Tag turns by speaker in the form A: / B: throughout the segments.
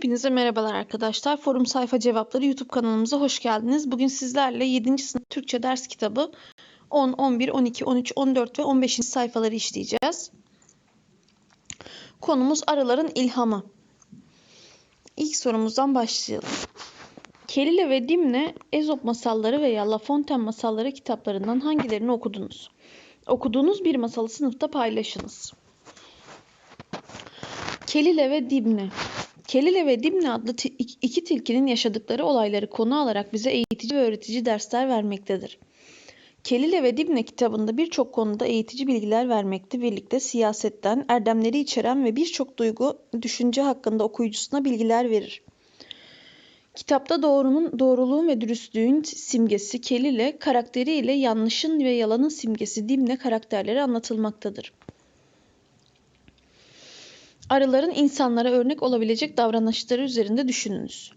A: Hepinize merhabalar arkadaşlar. Forum Sayfa Cevapları YouTube kanalımıza hoş geldiniz. Bugün sizlerle 7. sınıf Türkçe ders kitabı 10, 11, 12, 13, 14 ve 15. sayfaları işleyeceğiz. Konumuz arıların ilhamı. İlk sorumuzdan başlayalım. Kelile ve Dimne, Ezop masalları veya La Fontaine masalları kitaplarından hangilerini okudunuz? Okuduğunuz bir masalı sınıfta paylaşınız. Kelile ve Dimne Kelile ve Dimne adlı iki tilkinin yaşadıkları olayları konu alarak bize eğitici ve öğretici dersler vermektedir. Kelile ve Dimne kitabında birçok konuda eğitici bilgiler vermekte birlikte siyasetten, erdemleri içeren ve birçok duygu, düşünce hakkında okuyucusuna bilgiler verir. Kitapta doğrunun, doğruluğun ve dürüstlüğün simgesi Kelile, karakteriyle yanlışın ve yalanın simgesi Dimne karakterleri anlatılmaktadır. Arıların insanlara örnek olabilecek davranışları üzerinde düşününüz.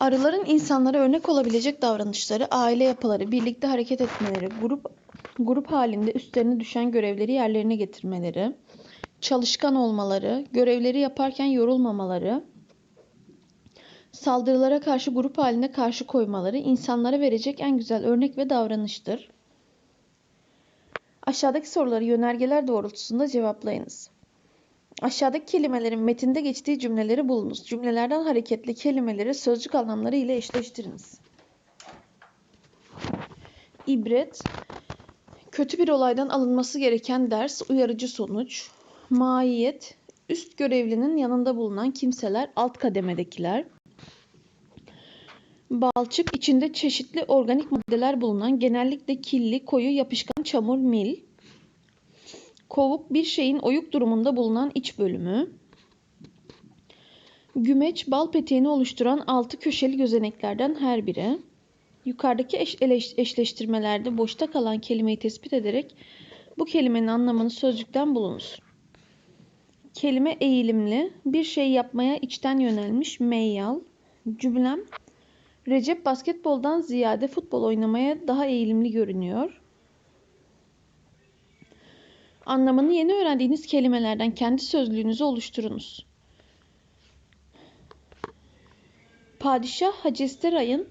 A: Arıların insanlara örnek olabilecek davranışları, aile yapıları, birlikte hareket etmeleri, grup grup halinde üstlerine düşen görevleri yerlerine getirmeleri, çalışkan olmaları, görevleri yaparken yorulmamaları, saldırılara karşı grup halinde karşı koymaları insanlara verecek en güzel örnek ve davranıştır. Aşağıdaki soruları yönergeler doğrultusunda cevaplayınız. Aşağıdaki kelimelerin metinde geçtiği cümleleri bulunuz. Cümlelerden hareketli kelimeleri sözcük anlamları ile eşleştiriniz. İbret, kötü bir olaydan alınması gereken ders, uyarıcı sonuç. Maiyet, üst görevlinin yanında bulunan kimseler, alt kademedekiler. Balçık, içinde çeşitli organik maddeler bulunan genellikle kirli, koyu, yapışkan çamur, mil. Kovuk bir şeyin oyuk durumunda bulunan iç bölümü. Gümeç bal peteğini oluşturan altı köşeli gözeneklerden her biri. Yukarıdaki eş, eşleştirmelerde boşta kalan kelimeyi tespit ederek bu kelimenin anlamını sözcükten bulunuz. Kelime eğilimli, bir şey yapmaya içten yönelmiş, meyyal. Cümlem, Recep basketboldan ziyade futbol oynamaya daha eğilimli görünüyor. Anlamını yeni öğrendiğiniz kelimelerden kendi sözlüğünüzü oluşturunuz. Padişah Hacesteray'ın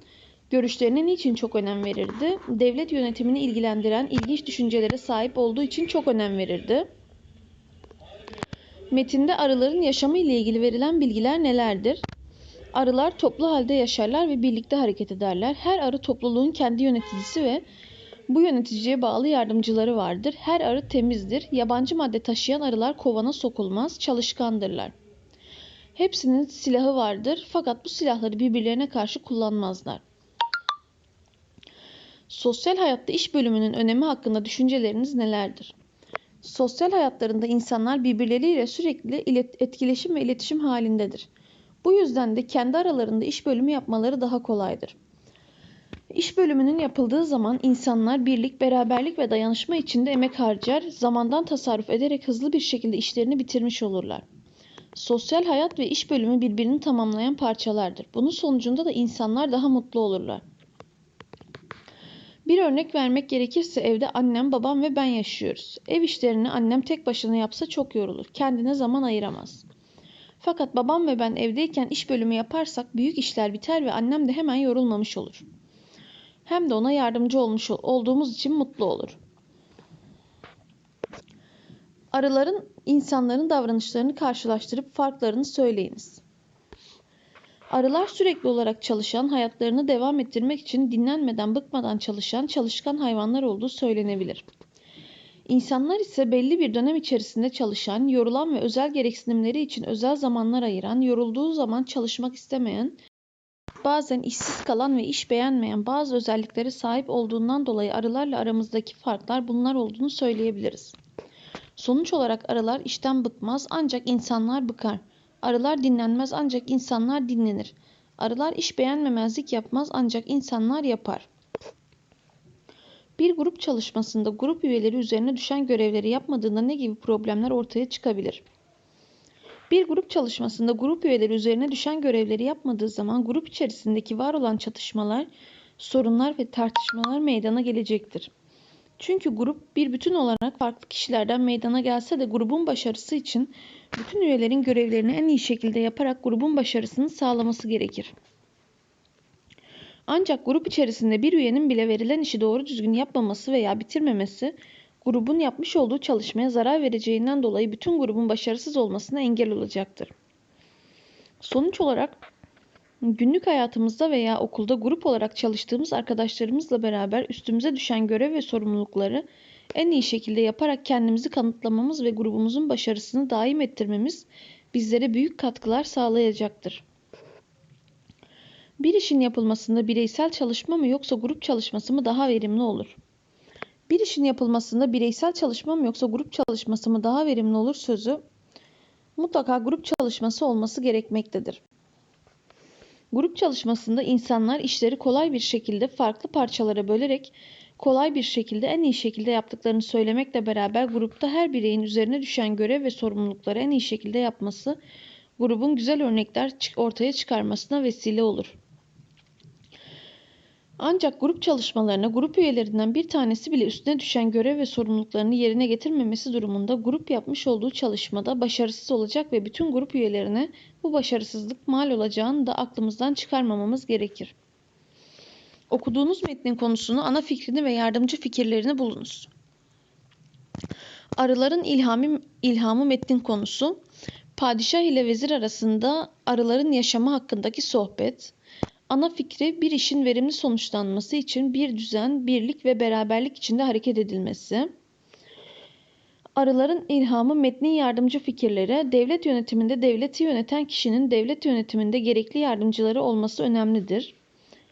A: görüşlerine niçin çok önem verirdi? Devlet yönetimini ilgilendiren ilginç düşüncelere sahip olduğu için çok önem verirdi. Metinde arıların yaşamı ile ilgili verilen bilgiler nelerdir? Arılar toplu halde yaşarlar ve birlikte hareket ederler. Her arı topluluğun kendi yöneticisi ve bu yöneticiye bağlı yardımcıları vardır. Her arı temizdir. Yabancı madde taşıyan arılar kovana sokulmaz, çalışkandırlar. Hepsinin silahı vardır fakat bu silahları birbirlerine karşı kullanmazlar. Sosyal hayatta iş bölümünün önemi hakkında düşünceleriniz nelerdir? Sosyal hayatlarında insanlar birbirleriyle sürekli etkileşim ve iletişim halindedir. Bu yüzden de kendi aralarında iş bölümü yapmaları daha kolaydır. İş bölümünün yapıldığı zaman insanlar birlik, beraberlik ve dayanışma içinde emek harcar, zamandan tasarruf ederek hızlı bir şekilde işlerini bitirmiş olurlar. Sosyal hayat ve iş bölümü birbirini tamamlayan parçalardır. Bunun sonucunda da insanlar daha mutlu olurlar. Bir örnek vermek gerekirse evde annem, babam ve ben yaşıyoruz. Ev işlerini annem tek başına yapsa çok yorulur. Kendine zaman ayıramaz. Fakat babam ve ben evdeyken iş bölümü yaparsak büyük işler biter ve annem de hemen yorulmamış olur hem de ona yardımcı olmuş olduğumuz için mutlu olur. Arıların insanların davranışlarını karşılaştırıp farklarını söyleyiniz. Arılar sürekli olarak çalışan, hayatlarını devam ettirmek için dinlenmeden, bıkmadan çalışan, çalışkan hayvanlar olduğu söylenebilir. İnsanlar ise belli bir dönem içerisinde çalışan, yorulan ve özel gereksinimleri için özel zamanlar ayıran, yorulduğu zaman çalışmak istemeyen, bazen işsiz kalan ve iş beğenmeyen bazı özelliklere sahip olduğundan dolayı arılarla aramızdaki farklar bunlar olduğunu söyleyebiliriz. Sonuç olarak arılar işten bıkmaz ancak insanlar bıkar. Arılar dinlenmez ancak insanlar dinlenir. Arılar iş beğenmemezlik yapmaz ancak insanlar yapar. Bir grup çalışmasında grup üyeleri üzerine düşen görevleri yapmadığında ne gibi problemler ortaya çıkabilir? Bir grup çalışmasında grup üyeleri üzerine düşen görevleri yapmadığı zaman grup içerisindeki var olan çatışmalar, sorunlar ve tartışmalar meydana gelecektir. Çünkü grup bir bütün olarak farklı kişilerden meydana gelse de grubun başarısı için bütün üyelerin görevlerini en iyi şekilde yaparak grubun başarısını sağlaması gerekir. Ancak grup içerisinde bir üyenin bile verilen işi doğru düzgün yapmaması veya bitirmemesi grubun yapmış olduğu çalışmaya zarar vereceğinden dolayı bütün grubun başarısız olmasına engel olacaktır. Sonuç olarak günlük hayatımızda veya okulda grup olarak çalıştığımız arkadaşlarımızla beraber üstümüze düşen görev ve sorumlulukları en iyi şekilde yaparak kendimizi kanıtlamamız ve grubumuzun başarısını daim ettirmemiz bizlere büyük katkılar sağlayacaktır. Bir işin yapılmasında bireysel çalışma mı yoksa grup çalışması mı daha verimli olur? Bir işin yapılmasında bireysel çalışma mı yoksa grup çalışması mı daha verimli olur sözü mutlaka grup çalışması olması gerekmektedir. Grup çalışmasında insanlar işleri kolay bir şekilde farklı parçalara bölerek kolay bir şekilde en iyi şekilde yaptıklarını söylemekle beraber grupta her bireyin üzerine düşen görev ve sorumlulukları en iyi şekilde yapması grubun güzel örnekler ortaya çıkarmasına vesile olur. Ancak grup çalışmalarına grup üyelerinden bir tanesi bile üstüne düşen görev ve sorumluluklarını yerine getirmemesi durumunda grup yapmış olduğu çalışmada başarısız olacak ve bütün grup üyelerine bu başarısızlık mal olacağını da aklımızdan çıkarmamamız gerekir. Okuduğunuz metnin konusunu, ana fikrini ve yardımcı fikirlerini bulunuz. Arıların ilhamı, ilhamı metnin konusu, padişah ile vezir arasında arıların yaşamı hakkındaki sohbet, Ana fikri bir işin verimli sonuçlanması için bir düzen, birlik ve beraberlik içinde hareket edilmesi. Arıların ilhamı metnin yardımcı fikirlere, devlet yönetiminde devleti yöneten kişinin devlet yönetiminde gerekli yardımcıları olması önemlidir.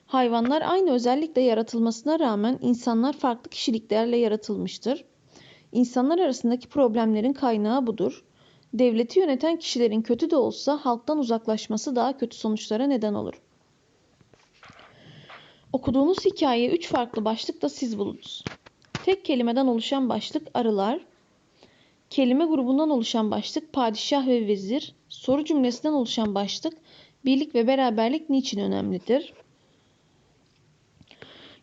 A: Hayvanlar aynı özellikle yaratılmasına rağmen insanlar farklı kişiliklerle yaratılmıştır. İnsanlar arasındaki problemlerin kaynağı budur. Devleti yöneten kişilerin kötü de olsa halktan uzaklaşması daha kötü sonuçlara neden olur. Okuduğunuz hikayeyi üç farklı başlıkta siz bulunuz. Tek kelimeden oluşan başlık arılar, kelime grubundan oluşan başlık padişah ve vezir, soru cümlesinden oluşan başlık birlik ve beraberlik niçin önemlidir?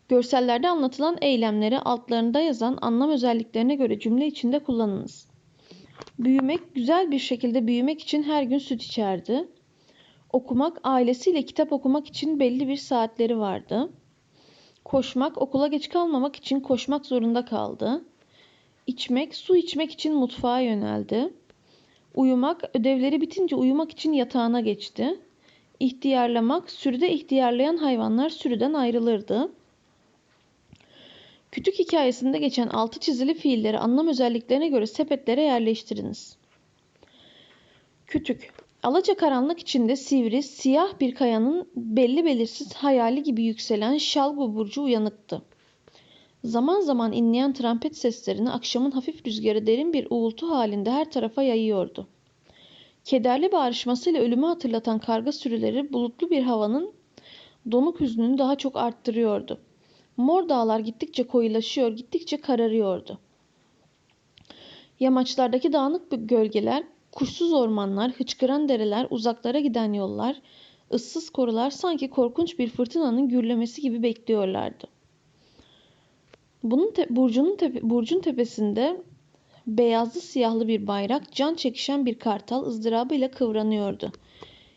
A: Görsellerde anlatılan eylemleri altlarında yazan anlam özelliklerine göre cümle içinde kullanınız. Büyümek, güzel bir şekilde büyümek için her gün süt içerdi. Okumak, ailesiyle kitap okumak için belli bir saatleri vardı. Koşmak, okula geç kalmamak için koşmak zorunda kaldı. İçmek, su içmek için mutfağa yöneldi. Uyumak, ödevleri bitince uyumak için yatağına geçti. İhtiyarlamak, sürüde ihtiyarlayan hayvanlar sürüden ayrılırdı. Kütük hikayesinde geçen altı çizili fiilleri anlam özelliklerine göre sepetlere yerleştiriniz. Kütük, Alaca karanlık içinde sivri, siyah bir kayanın belli belirsiz hayali gibi yükselen şalgu burcu uyanıktı. Zaman zaman inleyen trompet seslerini akşamın hafif rüzgarı derin bir uğultu halinde her tarafa yayıyordu. Kederli bağrışmasıyla ölümü hatırlatan karga sürüleri bulutlu bir havanın donuk hüznünü daha çok arttırıyordu. Mor dağlar gittikçe koyulaşıyor, gittikçe kararıyordu. Yamaçlardaki dağınık gölgeler Kuşsuz ormanlar, hıçkıran dereler, uzaklara giden yollar, ıssız korular sanki korkunç bir fırtınanın gürlemesi gibi bekliyorlardı. Bunun te burcunun tepe burcun tepesinde beyazlı siyahlı bir bayrak, can çekişen bir kartal ızdırabıyla kıvranıyordu.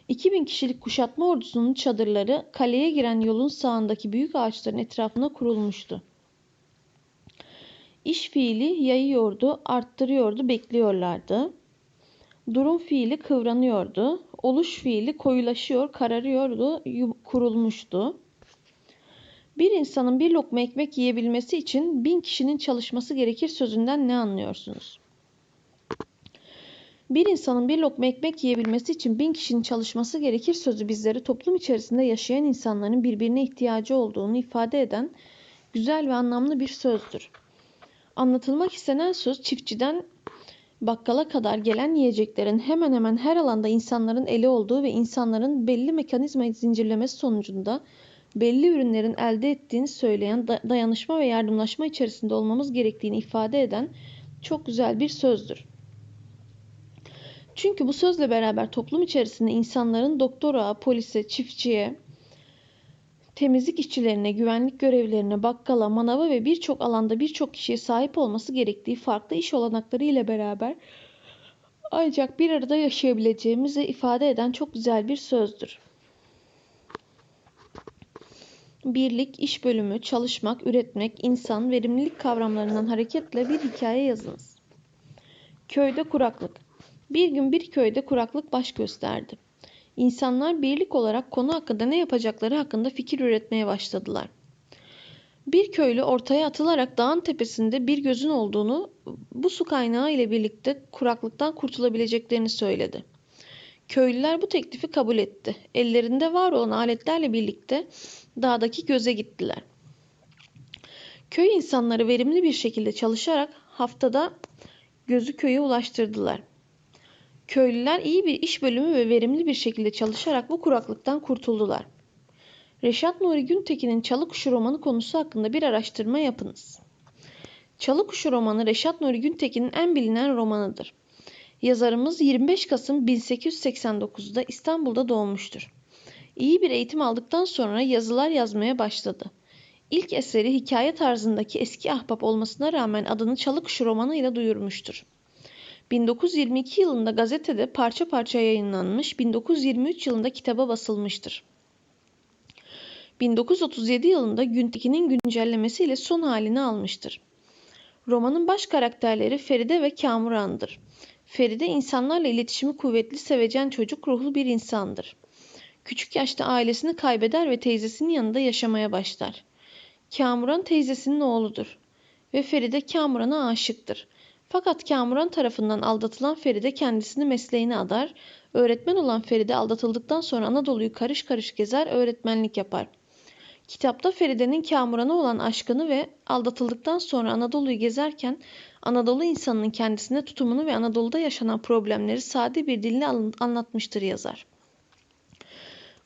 A: 2000 kişilik kuşatma ordusunun çadırları kaleye giren yolun sağındaki büyük ağaçların etrafına kurulmuştu. İş fiili yayıyordu, arttırıyordu, bekliyorlardı. Durum fiili kıvranıyordu. Oluş fiili koyulaşıyor, kararıyordu, kurulmuştu. Bir insanın bir lokma ekmek yiyebilmesi için bin kişinin çalışması gerekir sözünden ne anlıyorsunuz? Bir insanın bir lokma ekmek yiyebilmesi için bin kişinin çalışması gerekir sözü bizleri toplum içerisinde yaşayan insanların birbirine ihtiyacı olduğunu ifade eden güzel ve anlamlı bir sözdür. Anlatılmak istenen söz çiftçiden bakkala kadar gelen yiyeceklerin hemen hemen her alanda insanların eli olduğu ve insanların belli mekanizma zincirlemesi sonucunda belli ürünlerin elde ettiğini söyleyen dayanışma ve yardımlaşma içerisinde olmamız gerektiğini ifade eden çok güzel bir sözdür. Çünkü bu sözle beraber toplum içerisinde insanların doktora, polise, çiftçiye, temizlik işçilerine, güvenlik görevlilerine, bakkala, manava ve birçok alanda birçok kişiye sahip olması gerektiği farklı iş olanakları ile beraber ancak bir arada yaşayabileceğimizi ifade eden çok güzel bir sözdür. Birlik, iş bölümü, çalışmak, üretmek, insan, verimlilik kavramlarından hareketle bir hikaye yazınız. Köyde kuraklık. Bir gün bir köyde kuraklık baş gösterdi. İnsanlar birlik olarak konu hakkında ne yapacakları hakkında fikir üretmeye başladılar. Bir köylü ortaya atılarak dağın tepesinde bir gözün olduğunu, bu su kaynağı ile birlikte kuraklıktan kurtulabileceklerini söyledi. Köylüler bu teklifi kabul etti. Ellerinde var olan aletlerle birlikte dağdaki göze gittiler. Köy insanları verimli bir şekilde çalışarak haftada gözü köye ulaştırdılar. Köylüler iyi bir iş bölümü ve verimli bir şekilde çalışarak bu kuraklıktan kurtuldular. Reşat Nuri Güntekin'in Çalı Kuşu romanı konusu hakkında bir araştırma yapınız. Çalı Kuşu romanı Reşat Nuri Güntekin'in en bilinen romanıdır. Yazarımız 25 Kasım 1889'da İstanbul'da doğmuştur. İyi bir eğitim aldıktan sonra yazılar yazmaya başladı. İlk eseri hikaye tarzındaki eski ahbap olmasına rağmen adını Çalı Kuşu romanıyla duyurmuştur. 1922 yılında gazetede parça parça yayınlanmış, 1923 yılında kitaba basılmıştır. 1937 yılında Güntekin'in güncellemesiyle son halini almıştır. Romanın baş karakterleri Feride ve Kamuran'dır. Feride insanlarla iletişimi kuvvetli, sevecen çocuk ruhlu bir insandır. Küçük yaşta ailesini kaybeder ve teyzesinin yanında yaşamaya başlar. Kamuran teyzesinin oğludur ve Feride Kamuran'a aşıktır. Fakat Kamuran tarafından aldatılan Feride kendisini mesleğine adar. Öğretmen olan Feride aldatıldıktan sonra Anadolu'yu karış karış gezer, öğretmenlik yapar. Kitapta Feride'nin Kamuran'a olan aşkını ve aldatıldıktan sonra Anadolu'yu gezerken Anadolu insanının kendisine tutumunu ve Anadolu'da yaşanan problemleri sade bir dille anlatmıştır yazar.